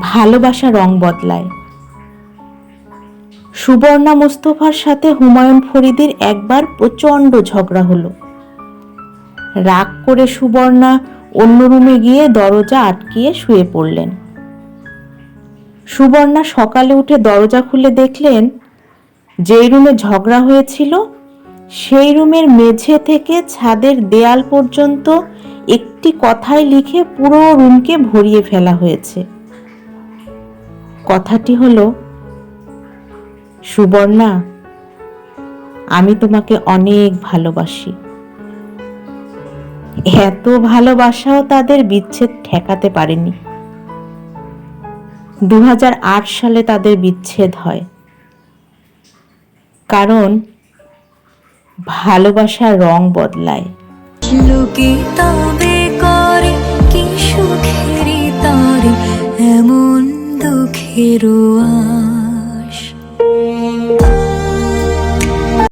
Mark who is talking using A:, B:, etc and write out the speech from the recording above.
A: ভালোবাসা রং বদলায়। সুবর্ণা মোস্তফার সাথে হুমায়ুন ফরিদের একবার প্রচণ্ড ঝগড়া হলো। রাগ করে সুবর্ণা অন্য রুমে গিয়ে দরজা আটকিয়ে শুয়ে পড়লেন। সুবর্ণা সকালে উঠে দরজা খুলে দেখলেন, যেই রুমে ঝগড়া হয়েছিল, সেই রুমের মেঝে থেকে ছাদের দেয়াল পর্যন্ত একটি কথায় লিখে পুরো রুমকে ভরিয়ে ফেলা হয়েছে। কথাটি হলো, সুবর্ণা, আমি তোমাকে অনেক ভালোবাসি। এত ভালোবাসাও তাদের বিচ্ছেদ ঠেকাতে পারেনি। দু সালে তাদের বিচ্ছেদ হয়। কারণ, ভালোবাসার রং বদলায়।
B: এমন 기루어